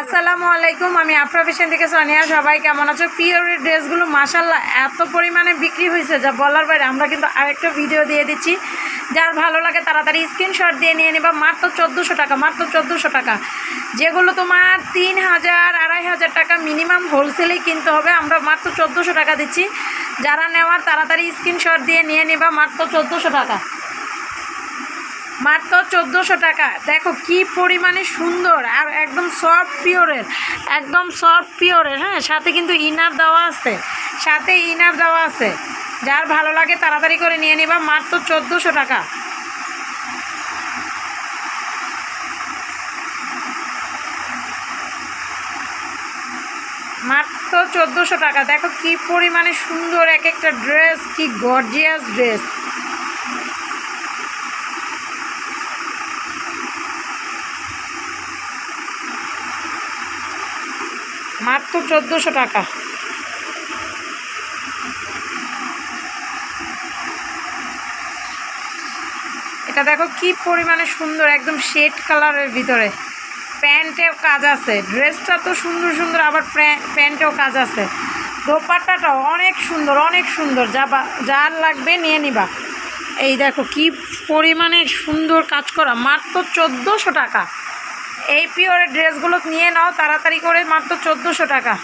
আসসালামু আলাইকুম, আমি আফরা ফ্যাশন থেকে সোনিয়া। সবাই কেমন আছো? পিওরের ড্রেসগুলো মাসাল্লাহ এত পরিমাণে বিক্রি হয়েছে, যা বলার বাইরে। আমরা কিন্তু আরেকটা ভিডিও দিয়ে দিচ্ছি। যার ভালো লাগে তাড়াতাড়ি স্ক্রিনশট দিয়ে নিয়ে নেবা। মাত্র চোদ্দোশো টাকা, মাত্র চোদ্দোশো টাকা। যেগুলো তোমার তিন হাজার, আড়াই হাজার টাকা মিনিমাম হোলসেলেই কিনতে হবে। আমরা মাত্র চোদ্দোশো টাকা দিচ্ছি। যারা নেওয়ার তাড়াতাড়ি স্ক্রিনশট দিয়ে নিয়ে নেবা। মাত্র চোদ্দোশো টাকা। মাত্র চোদ্দোশো টাকা। দেখো কি পরিমাণে সুন্দর আর একদম সফট পিওরের একদম সফট পিওরের হ্যাঁ? সাথে কিন্তু ইনার দেওয়া আছে। সাথে ইনার দেওয়া আছে। যার ভালো লাগে তাড়াতাড়ি করে নিয়ে নিবা, মাত্র চোদ্দোশো টাকা। মাত্র চোদ্দোশো টাকা। দেখো কি পরিমাণে সুন্দর এক একটা ড্রেস কি গর্জিয়াস ড্রেস মাত্র চোদ্দোশো টাকা। এটা দেখো কি পরিমাণে সুন্দর, একদম শেড কালারের ভিতরে। প্যান্টেও কাজ আছে। ড্রেসটা তো সুন্দর সুন্দর, আবার প্যা- প্যান্টেও কাজ আছে। দোপাট্টাটাও অনেক সুন্দর অনেক সুন্দর। যা যার লাগবে নিয়ে নিবা। এই দেখো কি পরিমাণে সুন্দর কাজ করা। মাত্র চোদ্দোশো টাকা। এই পিওরের ড্রেসগুলো নিয়ে নাও তাড়াতাড়ি করে মাত্র চোদ্দোশো টাকা।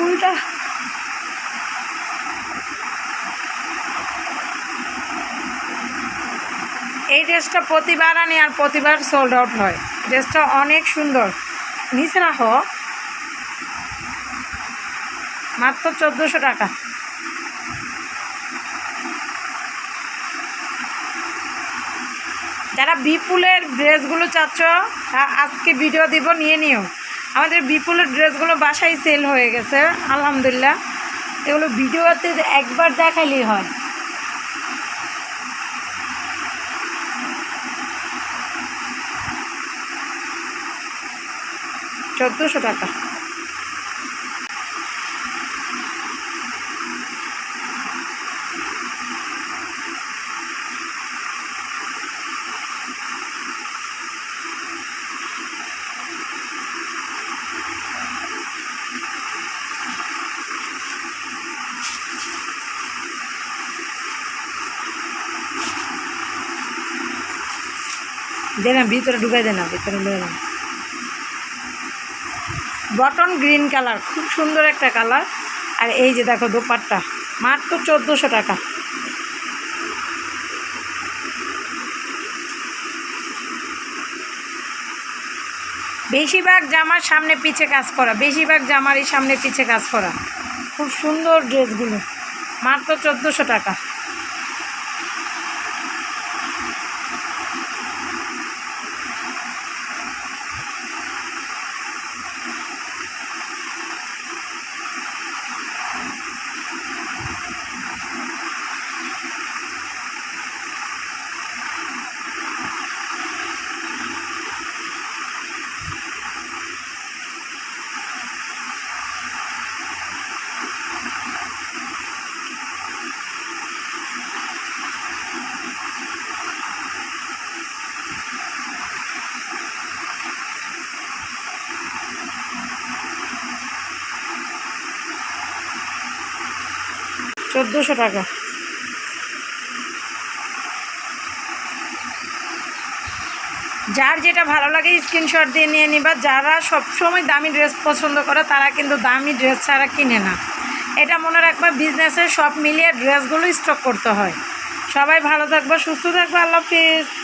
উল্টা এই ড্রেসটা প্রতিবার আনি আর প্রতিবার সোল্ড আউট হয়। ড্রেসটা অনেক সুন্দর। নিচে হো মাত্র চোদ্দোশো টাকা। যারা বিপুলের ড্রেসগুলো চাচ্ছ আজকে ভিডিও দিব, নিয়ে নিও। আমাদের বিপুলের ড্রেসগুলো বাসায় সেল হয়ে গেছে, আলহামদুলিল্লাহ। এগুলো ভিডিওতে একবার দেখালেই হয়। চোদ্দোশো টাকা। দে না ভিতরে ঢুকাই দে না ভিতরে ঢুকাই দে না বটন গ্রিন কালার খুব সুন্দর একটা কালার আর এই যে দেখো দোপাট্টা, মাত্র চোদ্দোশো টাকা। বেশিরভাগ জামার সামনে পিছে কাজ করা, বেশিরভাগ জামারই সামনে পিছে কাজ করা। খুব সুন্দর ড্রেসগুলো মাত্র চোদ্দোশো টাকা। চোদ্দোশো টাকা। যার যেটা ভালো লাগে স্ক্রিনশট দিয়ে নিয়ে নিবা। যারা সবসময় দামি ড্রেস পছন্দ করে, তারা কিন্তু দামি ড্রেস ছাড়া কিনে না। এটা মনে রাখবা বিজনেসের সব মিলিয়ে ড্রেসগুলো স্টক করতে হয়। সবাই ভালো থাকবে, সুস্থ থাকবে, আল্লাহ হাফিজ।